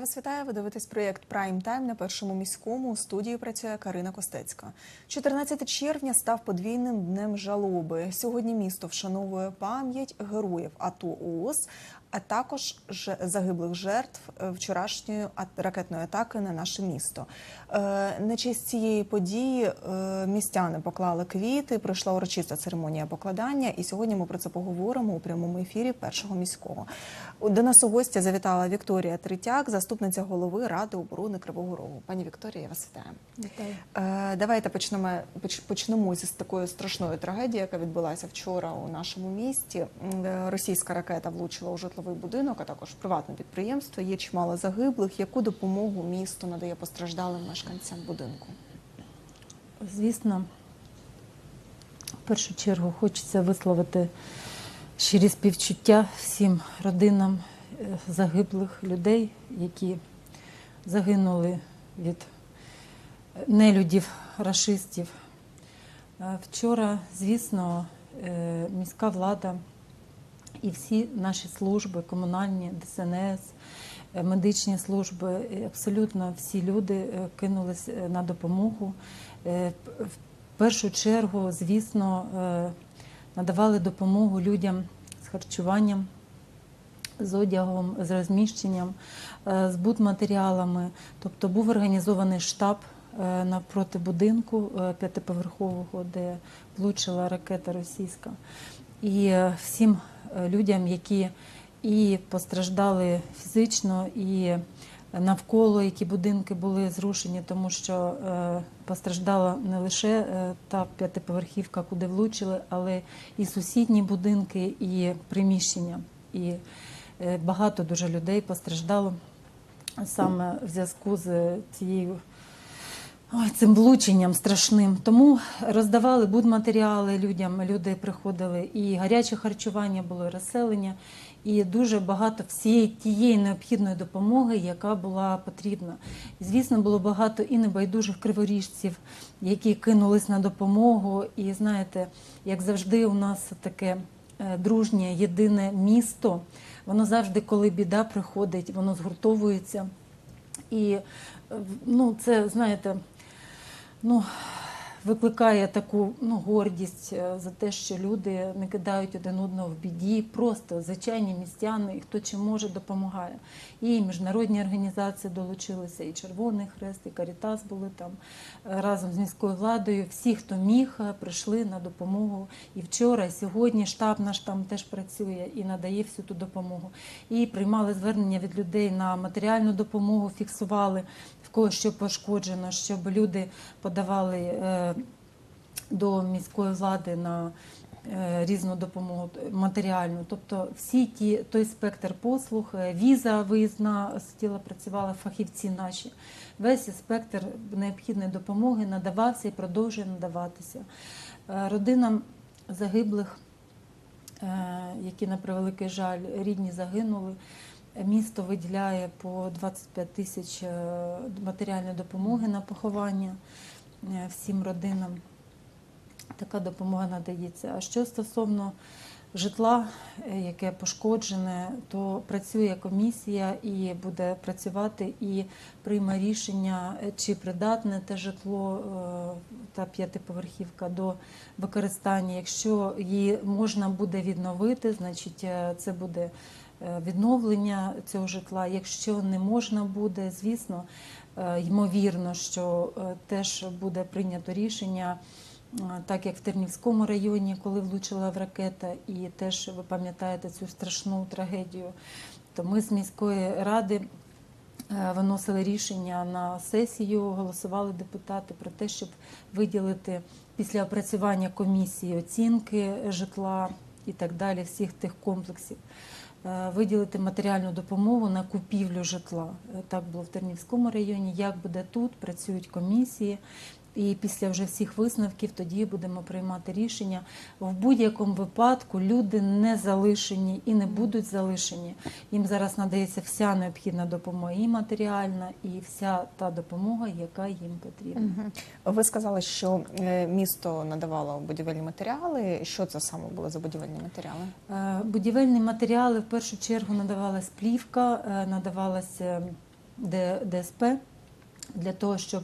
Я вас вітаю. Ви дивитесь проєкт Прайм Тайм на першому міському. У студії працює Карина Костецька. 14 червня став подвійним днем жалоби. Сьогодні місто вшановує пам'ять героїв АТО ООС, а також загиблих жертв е, вчорашньої ракетної атаки на наше місто. Е, На честь цієї події е, містяни поклали квіти. Пройшла урочиста церемонія покладання, і сьогодні ми про це поговоримо у прямому ефірі першого міського. До нас у гості завітала Вікторія Третяк, заступниця голови Ради оборони Кривого Рогу. Пані Вікторія, я вас вітаю. Вітаю. Давайте почнемо поч- почнемо з такої страшної трагедії, яка відбулася вчора у нашому місті. Російська ракета влучила у житловий будинок, а також приватне підприємство. Є чимало загиблих. Яку допомогу місто надає постраждалим мешканцям будинку? Звісно, в першу чергу хочеться висловити щирі співчуття всім родинам е, загиблих людей, які загинули від нелюдів, рашистів. Е, Вчора, звісно, е, міська влада і всі наші служби, комунальні, ДСНС, е, медичні служби, абсолютно всі люди е, кинулись е, на допомогу. В першу чергу, звісно, надавали допомогу людям з харчуванням, з одягом, з розміщенням, з будматеріалами. Тобто був організований штаб навпроти будинку п'ятиповерхового, де влучила ракета російська. І всім людям, які і постраждали фізично, і навколо які будинки були зрушені, тому що е, постраждала не лише е, та п'ятиповерхівка, куди влучили, але і сусідні будинки, і приміщення. І е, багато дуже людей постраждало саме в зв'язку з цією Цим влученням страшним. Тому роздавали будматеріали людям. Люди приходили, і гаряче харчування було, і розселення, і дуже багато всієї тієї необхідної допомоги, яка була потрібна. Звісно, було багато і небайдужих криворіжців, які кинулись на допомогу. І знаєте, як завжди, у нас таке е, дружнє, єдине місто. Воно завжди, коли біда приходить, воно згуртовується. І е, ну, це, знаєте, ну, викликає таку ну, гордість е, за те, що люди не кидають один одного в біді, просто звичайні містяни, і хто чим може, допомагає. І міжнародні організації долучилися, і Червоний Хрест, і Карітас були там е, разом з міською владою. Всі, хто міг, е, прийшли на допомогу. І вчора, і сьогодні штаб наш там теж працює і надає всю ту допомогу. І приймали звернення від людей на матеріальну допомогу, фіксували кого що пошкоджено, щоб люди подавали е, до міської влади на е, різну допомогу матеріальну. Тобто всі ті, той спектр послуг, е, віза виїзна сиділа, працювали фахівці наші. Весь спектр необхідної допомоги надавався і продовжує надаватися. Родинам загиблих, які на превеликий жаль, рідні загинули. Місто виділяє по 25 тисяч е, матеріальної допомоги на поховання е, всім родинам. Така допомога надається. А що стосовно житла, е, яке пошкоджене, то працює комісія і буде працювати і прийме рішення, чи придатне те житло та п'ятиповерхівка до використання. Якщо її можна буде відновити, значить це буде відновлення цього житла. Якщо не можна буде, звісно, е, ймовірно, що е, теж буде прийнято рішення. е, Так як в Тернівському районі, коли влучила в ракета, і теж ви пам'ятаєте цю страшну трагедію, то ми з міської ради е, виносили рішення на сесію, голосували депутати про те, щоб виділити після опрацювання комісії оцінки житла і так далі, всіх тих комплексів. Е, Виділити матеріальну допомогу на купівлю житла. Е, Так було в Тернівському районі. Як буде тут? Працюють комісії. І після вже всіх висновків тоді будемо приймати рішення. В будь-якому випадку люди не залишені і не будуть залишені. Їм зараз надається вся необхідна допомога, і матеріальна, і вся та допомога, яка їм потрібна. Ви сказали, що е, місто надавало будівельні матеріали. Що це саме були за будівельні матеріали? Е, Будівельні матеріали в першу чергу надавалась плівка, е, надавалася Д- ДСП для того, щоб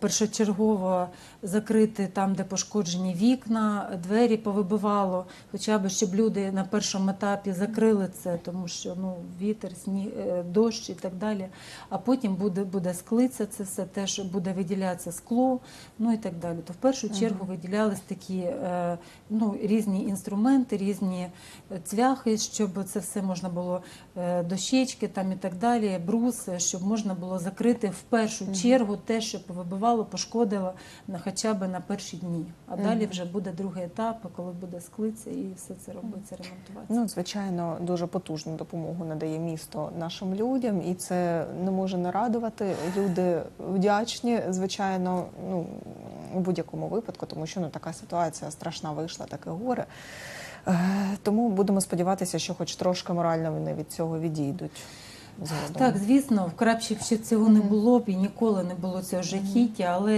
першочергово закрити там, де пошкоджені вікна, двері повибивало, хоча б щоб люди на першому етапі закрили це, тому що ну, вітер, сніг, е, дощ і так далі. А потім буде, буде склиця, це все теж буде виділятися скло, ну і так далі. То в першу чергу виділялись такі е, ну, різні інструменти, різні е, цвяхи, щоб це все можна було е, дощечки там і так далі, брус, е, щоб можна було закрити в першу чергу те, що повибивало, пошкодило на хоча б на перші дні. А далі вже буде другий етап, коли буде склиця і все це робиться, ремонтуватися. Ну, звичайно, дуже потужну допомогу надає місто нашим людям, і це не може не радувати. Люди вдячні, звичайно, ну у будь-якому випадку, тому що ну така ситуація страшна вийшла, таке горе. Е, Тому будемо сподіватися, що хоч трошки морально вони від цього відійдуть. Згодом. Так, звісно, краще б ще цього не було б і ніколи не було цього жахіття. Але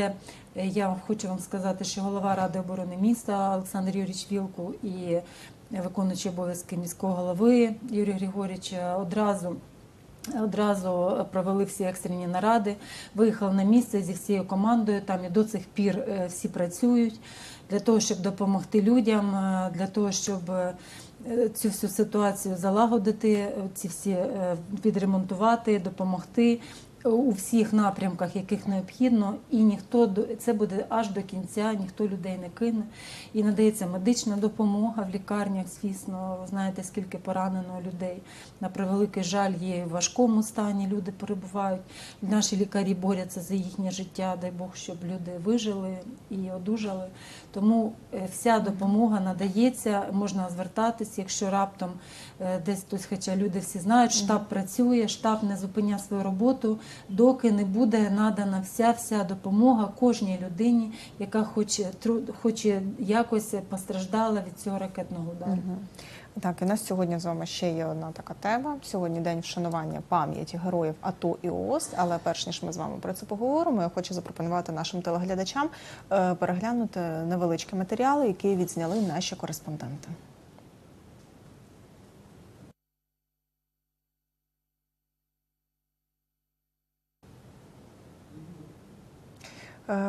е, я хочу вам сказати, що голова ради оборони міста Олександр Юрійович Вілкул і виконуючий обов'язки міського голови Юрій Григорійович одразу. Одразу провели всі екстрені наради, виїхали на місце зі всією командою. Там і до цих пір е, всі працюють для того, щоб допомогти людям, е, для того, щоб е, цю всю ситуацію залагодити, ці всі е, відремонтувати, допомогти у всіх напрямках, яких необхідно, і ніхто це буде аж до кінця, ніхто людей не кине. І надається медична допомога в лікарнях. Звісно, ви знаєте, скільки поранено людей. На превеликий жаль, є в важкому стані. Люди перебувають. Наші лікарі борються за їхнє життя. Дай Бог, щоб люди вижили і одужали. Тому е, вся допомога надається, можна звертатись, якщо раптом е, десь хтось, хоча люди всі знають, штаб працює, штаб не зупиняє свою роботу, доки не буде надана вся вся допомога кожній людині, яка хоче хоче якось постраждала від цього ракетного удару. Мгм. Так, і у нас сьогодні з вами ще є одна така тема. Сьогодні день вшанування пам'яті героїв АТО і ООС. Але перш ніж ми з вами про це поговоримо, я хочу запропонувати нашим телеглядачам е, переглянути невеличкі матеріали, які відзняли наші кореспонденти.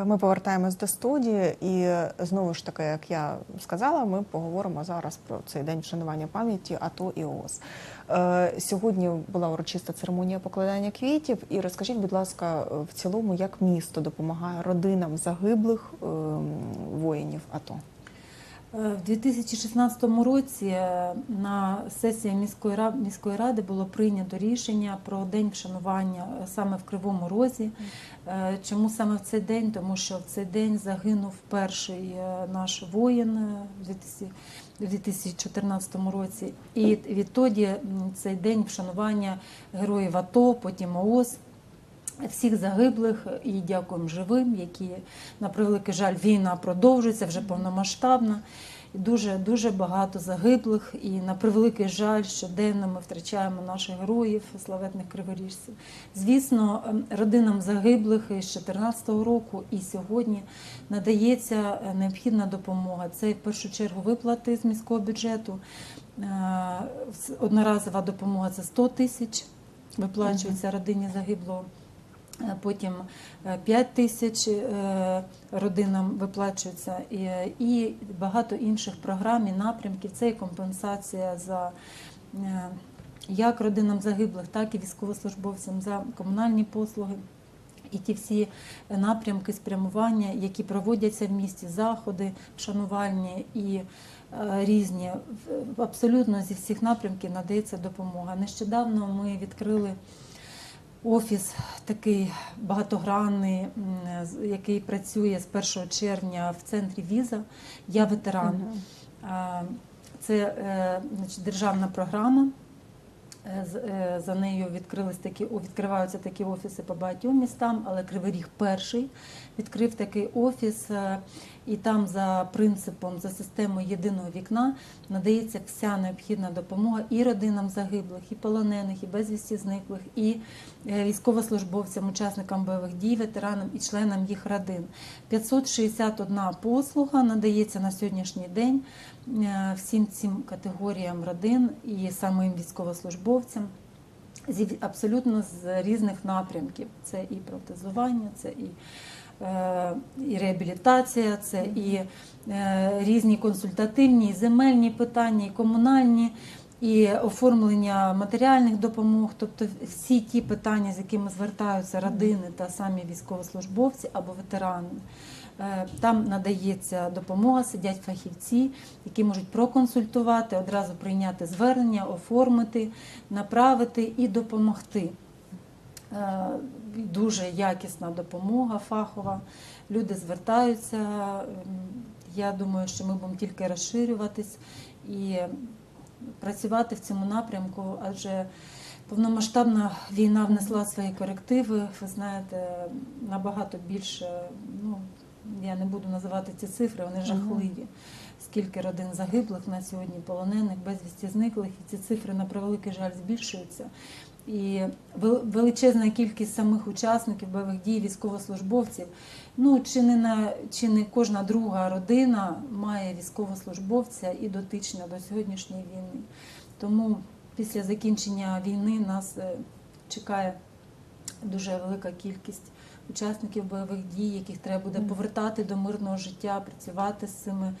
Ми повертаємось до студії, і е, знову ж таки, як я сказала, ми поговоримо зараз про цей день вшанування пам'яті АТО і ООС. Е, Сьогодні була урочиста церемонія покладання квітів. І розкажіть, будь ласка, е, в цілому, як місто допомагає родинам загиблих ем, воїнів АТО? Е, В 2016 році е, на сесії міської ради, міської ради було прийнято рішення про день вшанування е, саме в Кривому Розі. Чому саме в цей день? Тому що в цей день загинув перший наш воїн в 2014 році. І відтоді цей день вшанування героїв АТО, потім ООС. Всіх загиблих і дякуємо живим, які на превеликий жаль війна продовжується вже повномасштабна. І дуже дуже багато загиблих. І на превеликий жаль, щоденно ми втрачаємо наших героїв, славетних криворіжців. Звісно, ем, родинам загиблих із 2014 року і сьогодні надається е, необхідна допомога. Це в першу чергу виплати з міського бюджету. Е, Одноразова допомога це 100 тисяч. Виплачується родині загиблого. Е, Потім 5 тисяч е, родинам виплачується і, багато інших програм і напрямків. Це і компенсація за е, як родинам загиблих, так і військовослужбовцям за комунальні послуги. І ті всі напрямки спрямування, які проводяться в місті, заходи вшанувальні і е, різні. Абсолютно зі всіх напрямків надається допомога. Нещодавно ми відкрили офіс такий багатогранний, який працює з 1 червня в центрі Віза. Я ветеран. Це е, значить, державна програма. Е, е, За нею відкрились такі відкриваються такі офіси по багатьом містам, але Кривий Ріг перший відкрив такий офіс, і там за принципом, за системою єдиного вікна надається вся необхідна допомога і родинам загиблих, і полонених, і безвісті зниклих, і е, військовослужбовцям, учасникам бойових дій, ветеранам і членам їх родин. 561 послуга надається на сьогоднішній день е, всім цим категоріям родин і самим військовослужбовцям. абсолютно з різних напрямків. Це і протезування, це і, і реабілітація, це і е, різні консультативні, і земельні питання, і комунальні, і оформлення матеріальних допомог, тобто всі ті питання, з якими звертаються родини та самі військовослужбовці або ветерани. Е, Там надається допомога, сидять фахівці, які можуть проконсультувати, одразу прийняти звернення, оформити, направити і допомогти. Дуже якісна допомога фахова. Люди звертаються. Я думаю, що ми будемо тільки розширюватись і працювати в цьому напрямку, адже повномасштабна війна внесла свої корективи. Ви знаєте, набагато більше. Ну я не буду називати ці цифри, вони жахливі. Скільки родин загиблих на сьогодні, полонених, безвісті зниклих, і ці цифри на превеликий жаль збільшуються. І величезна кількість самих учасників бойових дій, військовослужбовців. Ну чи не на чи не кожна друга родина має військовослужбовця і дотична до сьогоднішньої війни. Тому після закінчення війни нас е, чекає дуже велика кількість учасників бойових дій, яких треба буде повертати до мирного життя, працювати з цими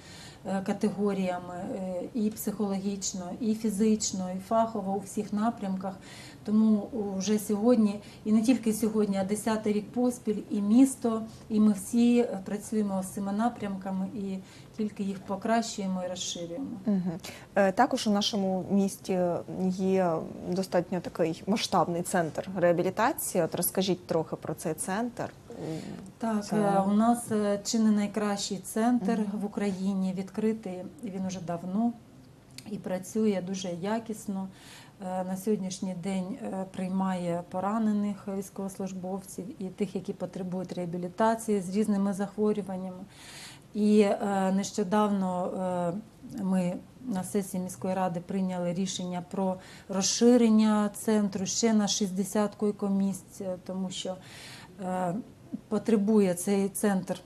е, категоріями е, і психологічно, і фізично, і фахово у всіх напрямках. Тому вже сьогодні, і не тільки сьогодні, а десятий рік поспіль, і місто, і ми всі е, працюємо з цими напрямками і тільки їх покращуємо і розширюємо. Угу. Також у нашому місті є достатньо такий масштабний центр реабілітації. От розкажіть трохи про цей центр. Так, Це- е, у нас е, чи не найкращий центр в Україні відкритий, він уже давно і працює дуже якісно. Е, На сьогоднішній день е, приймає поранених військовослужбовців і тих, які потребують реабілітації з різними захворюваннями. І е, нещодавно ми на сесії міської ради прийняли рішення про розширення центру ще на 60 койкомісць, тому що потребує цей центр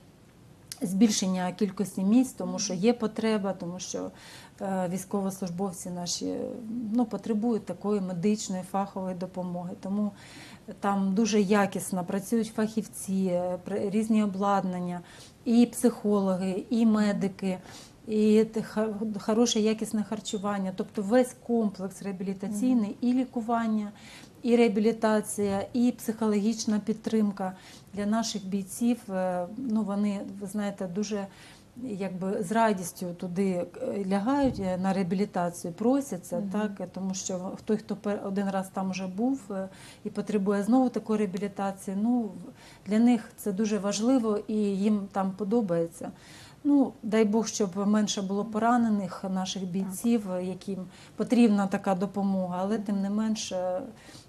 збільшення кількості місць, тому що є потреба, тому що е, військовослужбовці наші ну, потребують такої медичної фахової допомоги. Тому там дуже якісно працюють фахівці, е, різні обладнання, і психологи, і медики. І хороше якісне харчування, тобто весь комплекс реабілітаційний і лікування, і реабілітація, і психологічна підтримка для наших бійців. е, Ну вони, ви знаєте, дуже якби з радістю туди е, лягають е, на реабілітацію, просяться, так е, тому що той, хто один раз там вже був і потребує знову такої реабілітації, ну для них це дуже важливо і їм там подобається. Ну, дай Бог, щоб менше було поранених наших бійців, яким потрібна така допомога, але тим не менше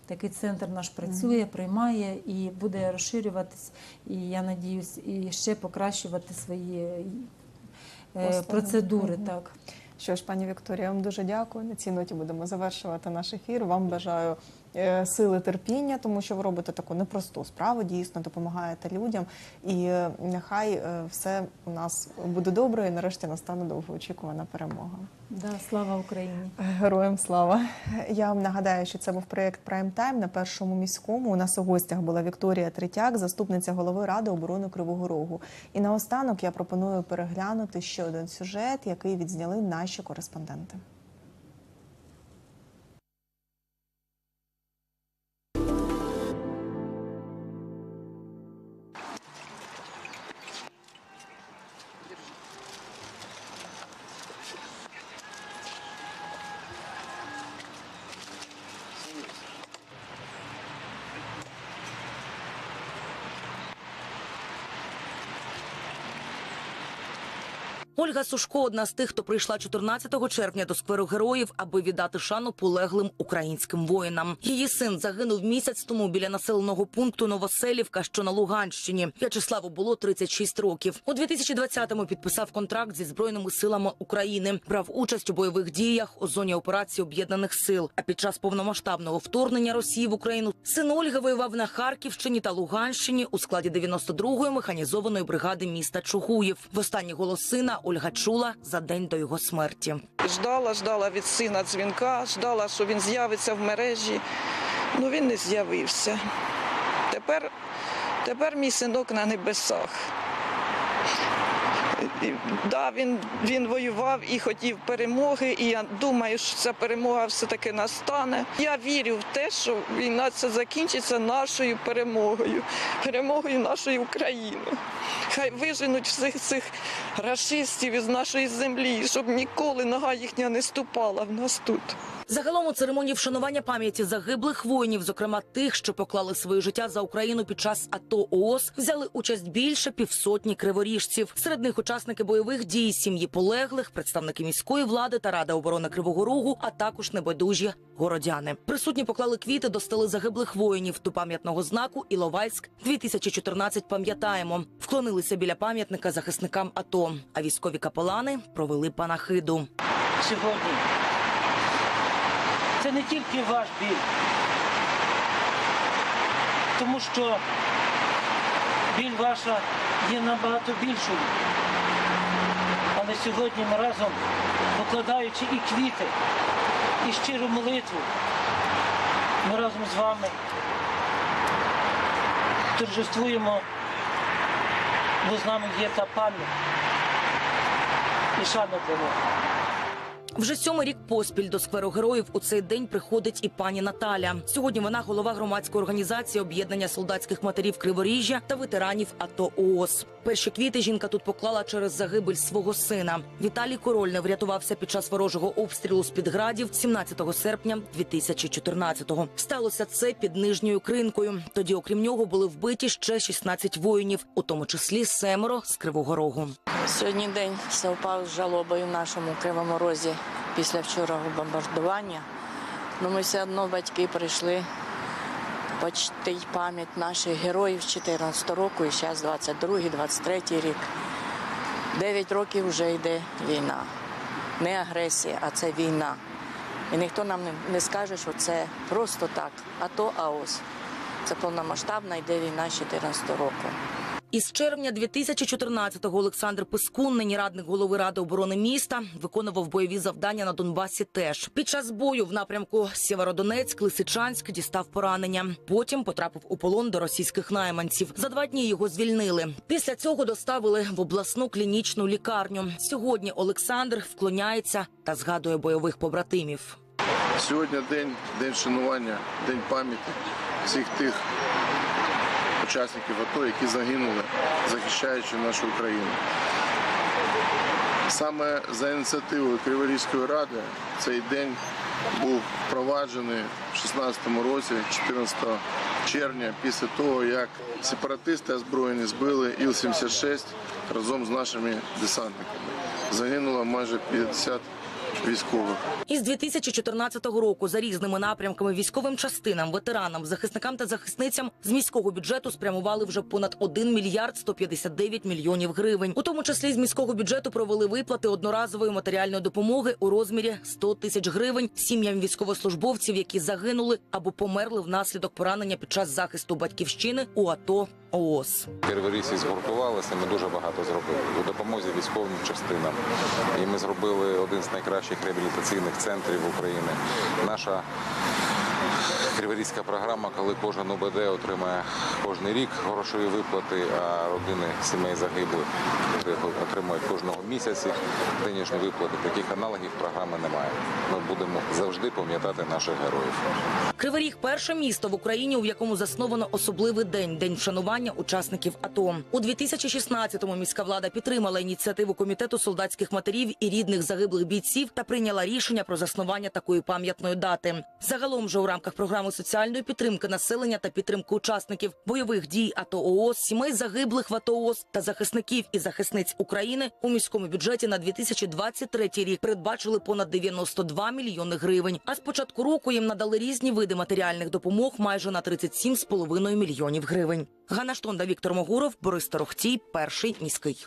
такий центр наш працює, приймає і буде розширюватись. І я надіюсь, і ще покращувати свої е, Послуги. процедури. Так. Що ж, пані Вікторія, я вам дуже дякую. На цій ноті будемо завершувати наш ефір. Вам бажаю е, сили терпіння, тому що ви робите таку непросту справу, дійсно допомагаєте людям. І нехай е, все у нас буде добре, і нарешті настане довгоочікувана перемога. Да, слава Україні! Героям слава! Я вам нагадаю, що це був проєкт Прайм Тайм на першому міському. У нас у гостях була Вікторія Третяк, заступниця голови ради оборони Кривого Рогу. І наостанок я пропоную переглянути ще один сюжет, який відзняли наші кореспонденти. Ольга Сушко одна з тих, хто прийшла 14 червня до скверу героїв, аби віддати шану полеглим українським воїнам. Її син загинув місяць тому біля населеного пункту Новоселівка, що на Луганщині. В'ячеславу було 36 років. У 2020-му підписав контракт зі збройними силами України. Брав участь у бойових діях у зоні операції об'єднаних сил. А під час повномасштабного вторгнення Росії в Україну син Ольги воював на Харківщині та Луганщині у складі 92-ї механізованої бригади міста Чугуїв. В останній голос сина Ольга чула за день до його смерті. Ждала, ждала від сина дзвінка, ждала, що він з'явиться в мережі. Ну він не з'явився. Тепер, тепер мій синок на небесах. Да, він, він воював і хотів перемоги, і я думаю, що ця перемога все-таки настане. Я вірю в те, що війна це закінчиться нашою перемогою, перемогою нашої України. Хай виженуть всіх цих расистів із нашої землі, щоб ніколи нога їхня не ступала в нас тут. Загалом у церемонії вшанування пам'яті загиблих воїнів, зокрема тих, що поклали своє життя за Україну під час АТО ООС, взяли участь більше півсотні криворіжців. Серед них учасники бойових дій, сім'ї полеглих, представники міської влади та ради оборони Кривого Рогу, а також небайдужі городяни. Присутні поклали квіти до стели загиблих воїнів до пам'ятного знаку Іловайськ 2014 Пам'ятаємо. Вклонилися біля пам'ятника захисникам АТО. А військові капелани провели панахиду. сьогодні. Не тільки ваш біль, тому що біль ваша є набагато більшою. Але сьогодні ми разом, покладаючи і квіти, і щиру молитву, ми разом з вами торжествуємо, бо з нами є та пам'ять і шана для них. Вже сьомий рік поспіль до скверу героїв у цей день приходить і пані Наталя. Сьогодні вона голова громадської організації об'єднання солдатських матерів Криворіжжя та ветеранів АТО ООС. Перші квіти жінка тут поклала через загибель свого сина. Віталій Корольнев врятувався під час ворожого обстрілу з під градів 17 серпня 2014-го. Сталося це під нижньою кринкою. Тоді, окрім нього, були вбиті ще 16 воїнів, у тому числі семеро з Кривого Рогу. Сьогодні день совпав з жалобою в нашому Кривому Розі після вчорашнього бомбардування. Ну, ми все одно батьки прийшли почти пам'ять наших героїв з 14 року і зараз 22-й, 23-й рік. Дев'ять років вже йде війна. Не агресія, а це війна. І ніхто нам не- скаже, що це просто так. А то АОС. Це повномасштабна йде війна з 14 року. Із червня 2014-го Олександр Пискун, нині радник голови ради оборони міста, виконував бойові завдання на Донбасі. Теж під час бою в напрямку Сєвєродонецьк, Лисичанськ дістав поранення. Потім потрапив у полон до російських найманців. За два дні його звільнили. Після цього доставили в обласну клінічну лікарню. Сьогодні Олександр вклоняється та згадує бойових побратимів. Сьогодні день, день шанування, день пам'яті всіх тих учасників АТО, які загинули, захищаючи нашу Україну. Саме за ініціативою Криворізької ради цей день був впроваджений в 2016 році, 14 червня, після того, як сепаратисти озброєні збили Іл-76 разом з нашими десантниками. Загинуло майже 50 військових. Із 2014 року за різними напрямками військовим частинам, ветеранам, захисникам та захисницям з міського бюджету спрямували вже понад 1 мільярд 159 мільйонів гривень. У тому числі з міського бюджету провели виплати одноразової матеріальної допомоги у розмірі 100 тисяч гривень сім'ям військовослужбовців, які загинули або померли внаслідок поранення під час захисту батьківщини у АТО ООС. Криворізці згуртувалися, ми дуже багато зробили у допомозі військовим частинам. І ми зробили один з найкращих реабілітаційних центрів України. Наша Криворізька програма, коли кожен УБД отримає кожний рік грошові виплати, а родини сімей загиблих отримують кожного місяці денежні виплати. Таких аналогів програми немає. Ми будемо завжди пам'ятати наших героїв. Кривий Ріг – перше місто в Україні, у якому засновано особливий день день вшанування учасників АТО. У 2016-му міська влада підтримала ініціативу комітету солдатських матерів і рідних загиблих бійців та прийняла рішення про заснування такої пам'ятної дати. Загалом же у рамках програми соціальної підтримки населення та підтримки учасників бойових дій АТО ООС, сімей загиблих в АТО ООС та захисників і захисниць України у міському бюджеті на 2023 рік передбачили понад 92 мільйони гривень. А з початку року їм надали різні види матеріальних допомог майже на 37,5 мільйонів гривень. Ганна Штонда, Віктор Могуров, Борис Торохтій, перший міський.